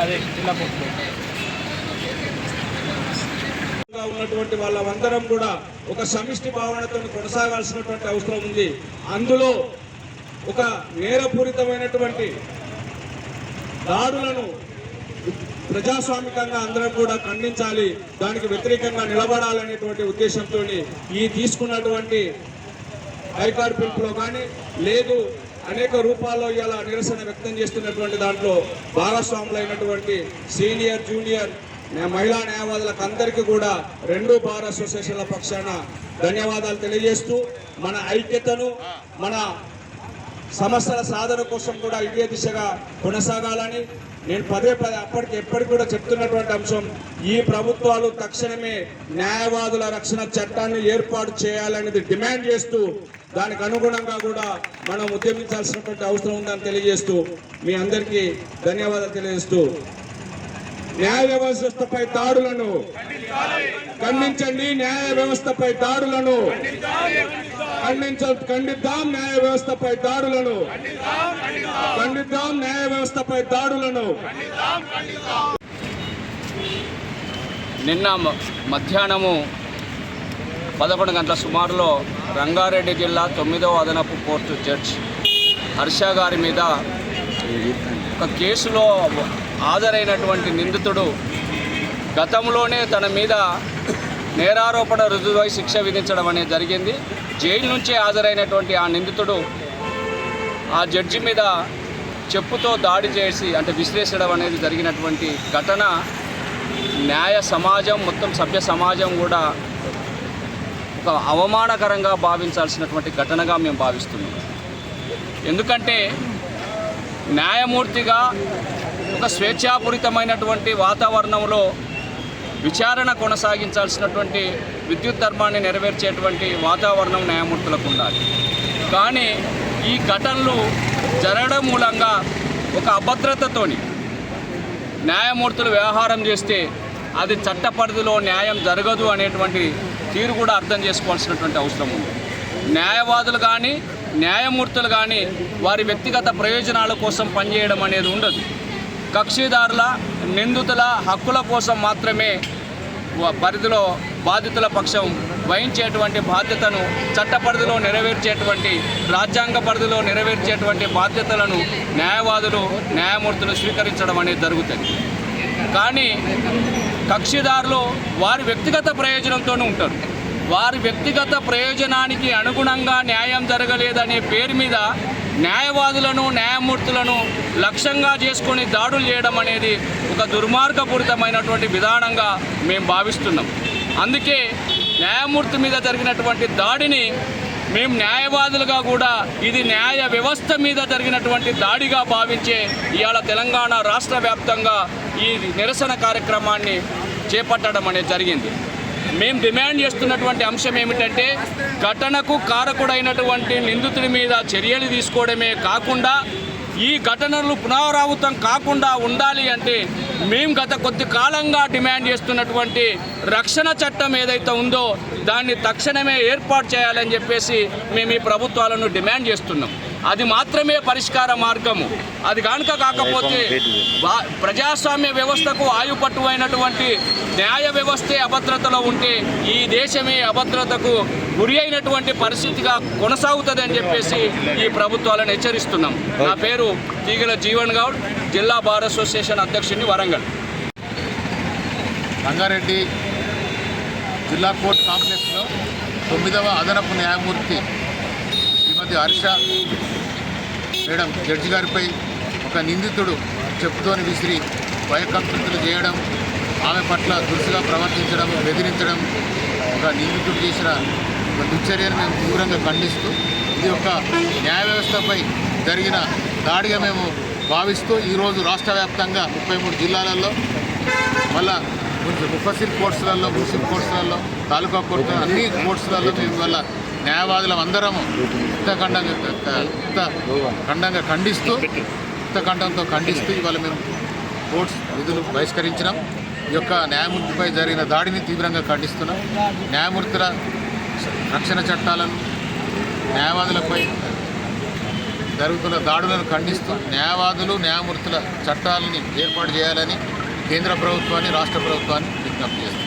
అదే జిల్లా ఉన్నటువంటి వాళ్ళందరం కూడా ఒక సమిష్టి భావనతో కొనసాగాల్సినటువంటి అవసరం ఉంది. అందులో ఒక నేరపూరితమైనటువంటి దాడులను ప్రజాస్వామికంగా అందరం కూడా ఖండించాలి దానికి వ్యతిరేకంగా నిలబడాలనేటువంటి ఉద్దేశంతో ఈ తీసుకున్నటువంటి హైకోర్టు పిలుపులో కానీ లేదు అనేక రూపాల్లో ఇలా నిరసన వ్యక్తం చేస్తున్నటువంటి దాంట్లో భాగస్వాములైనటువంటి సీనియర్ జూనియర్ మహిళా న్యాయవాదులకు అందరికీ కూడా రెండు బార్ అసోసియేషన్ల పక్షాన ధన్యవాదాలు తెలియజేస్తూ మన ఐక్యతను మన సమస్యల సాధన కోసం కూడా ఇదే దిశగా కొనసాగాలని నేను పదే పదే అప్పటికి ఎప్పటికి కూడా చెప్తున్నటువంటి అంశం ఈ ప్రభుత్వాలు తక్షణమే న్యాయవాదుల రక్షణ చట్టాన్ని ఏర్పాటు చేయాలనేది డిమాండ్ చేస్తూ దానికి అనుగుణంగా కూడా మనం ఉద్యమించాల్సినటువంటి అవసరం ఉందని తెలియజేస్తూ మీ అందరికీ ధన్యవాదాలు తెలియజేస్తూ న్యాయ వ్యవస్థపై దాడులను ఖండించండి న్యాయ వ్యవస్థపై దాడులను ఖండించ ఖండిద్దాం న్యాయ వ్యవస్థపై దాడులను ఖండిద్దాం న్యాయ వ్యవస్థపై దాడులను నిన్న మధ్యాహ్నము పదకొండు గంటల సుమారులో రంగారెడ్డి జిల్లా తొమ్మిదవ అదనపు కోర్టు జడ్జ్ హర్ష గారి మీద ఒక కేసులో హాజరైనటువంటి నిందితుడు గతంలోనే తన మీద నేరారోపణ రుజువై శిక్ష విధించడం అనేది జరిగింది. జైలు నుంచే హాజరైనటువంటి ఆ నిందితుడు ఆ జడ్జి మీద చెప్పుతో దాడి చేసి అంటే విశ్లేషించడం అనేది జరిగినటువంటి ఘటన. న్యాయ సమాజం మొత్తం సభ్య సమాజం కూడా ఒక అవమానకరంగా భావించాల్సినటువంటి ఘటనగా మేము భావిస్తున్నాం. ఎందుకంటే న్యాయమూర్తిగా ఒక స్వేచ్ఛాపూరితమైనటువంటి వాతావరణంలో విచారణ కొనసాగించాల్సినటువంటి విద్యుత్ ధర్మాన్ని నెరవేర్చేటువంటి వాతావరణం న్యాయమూర్తులకు ఉండాలి. కానీ ఈ ఘటనలు జరగడం మూలంగా ఒక అభద్రతతోని న్యాయమూర్తులు వ్యవహారం చేస్తే అది చట్ట పరిధిలో న్యాయం జరగదు అనేటువంటి తీరు కూడా అర్థం చేసుకోవాల్సినటువంటి అవసరం ఉంది. న్యాయవాదులు కానీ న్యాయమూర్తులు కానీ వారి వ్యక్తిగత ప్రయోజనాల కోసం పనిచేయడం అనేది ఉండదు. కక్షిదారుల నిందితుల హక్కుల కోసం మాత్రమే పరిధిలో బాధితుల పక్షం వహించేటువంటి బాధ్యతను చట్ట పరిధిలో నెరవేర్చేటువంటి రాజ్యాంగ పరిధిలో నెరవేర్చేటువంటి బాధ్యతలను న్యాయవాదులు న్యాయమూర్తులు స్వీకరించడం అనేది జరుగుతుంది. కానీ కక్షిదారులు వారి వ్యక్తిగత ప్రయోజనంతోనే ఉంటారు. వారి వ్యక్తిగత ప్రయోజనానికి అనుగుణంగా న్యాయం జరగలేదనే పేరు మీద న్యాయవాదులను న్యాయమూర్తులను లక్ష్యంగా చేసుకొని దాడులు చేయడం అనేది ఒక దుర్మార్గపూరితమైనటువంటి విధానంగా మేము భావిస్తున్నాం. అందుకే న్యాయమూర్తి మీద జరిగినటువంటి దాడిని మేము న్యాయవాదులుగా కూడా ఇది న్యాయ వ్యవస్థ మీద జరిగినటువంటి దాడిగా భావించే ఇవాళ తెలంగాణ రాష్ట్ర వ్యాప్తంగా ఈ నిరసన కార్యక్రమాన్ని చేపట్టడం అనేది జరిగింది. మేము డిమాండ్ చేస్తున్నటువంటి అంశం ఏమిటంటే ఘటనకు కారకుడైనటువంటి నిందితుడి మీద చర్యలు తీసుకోవడమే కాకుండా ఈ ఘటనలు పునరావృతం కాకుండా ఉండాలి అంటే మేము గత కొద్ది కాలంగా డిమాండ్ చేస్తున్నటువంటి రక్షణ చట్టం ఏదైతే ఉందో దాన్ని తక్షణమే ఏర్పాటు చేయాలని చెప్పేసి మేము ఈ ప్రభుత్వాలను డిమాండ్ చేస్తున్నాం. అది మాత్రమే పరిష్కార మార్గము. అది కనుక కాకపోతే ప్రజాస్వామ్య వ్యవస్థకు ఆయుపట్టువైనటువంటి న్యాయ వ్యవస్థే అభద్రతలో ఉంటే ఈ దేశమే అభద్రతకు గురి అయినటువంటి పరిస్థితిగా కొనసాగుతుంది అని చెప్పేసి ఈ ప్రభుత్వాలను హెచ్చరిస్తున్నాం. నా పేరు తీగల జీవన్ గౌడ్ జిల్లా బార్ అసోసియేషన్ అధ్యక్షుడిని వరంగల్. రంగారెడ్డి జిల్లా కోర్టు కాంప్లెక్స్లో తొమ్మిదవ అదనపు న్యాయమూర్తి శ్రీమతి హర్ష మేడం జడ్జి గారిపై ఒక నిందితుడు చెప్పుతోని విసిరి భయకంపితులు చేయడం ఆమె పట్ల దురుసుగా ప్రవర్తించడం బెదిరించడం ఒక నిందితుడు చేసిన ఒక దుశ్చర్యను మేము తీవ్రంగా ఖండిస్తూ ఇది ఒక న్యాయ వ్యవస్థపై జరిగిన దాడిగా మేము భావిస్తూ ఈరోజు రాష్ట్ర వ్యాప్తంగా ముప్పై మూడు జిల్లాలలో మళ్ళా ముఫసిల్ కోర్సులలో మున్సిపల్ కోర్సులలో తాలూకా కోర్టు అన్ని కోర్సులలో మేము వల్ల న్యాయవాదులం అందరము ఉత్తఖండంగా ఉత్త ఖండంగా ఖండిస్తూ ఉత్తఖండంతో ఖండిస్తూ ఇవాళ మేము కోర్ట్స్ విధులు బహిష్కరించినాం. ఈ యొక్క న్యాయమూర్తిపై జరిగిన దాడిని తీవ్రంగా ఖండిస్తున్నాం. న్యాయమూర్తుల రక్షణ చట్టాలను న్యాయవాదులపై జరుగుతున్న దాడులను ఖండిస్తూ న్యాయవాదులు న్యాయమూర్తుల చట్టాలని ఏర్పాటు చేయాలని కేంద్ర ప్రభుత్వాన్ని రాష్ట్ర ప్రభుత్వాన్ని విజ్ఞప్తి చేస్తుంది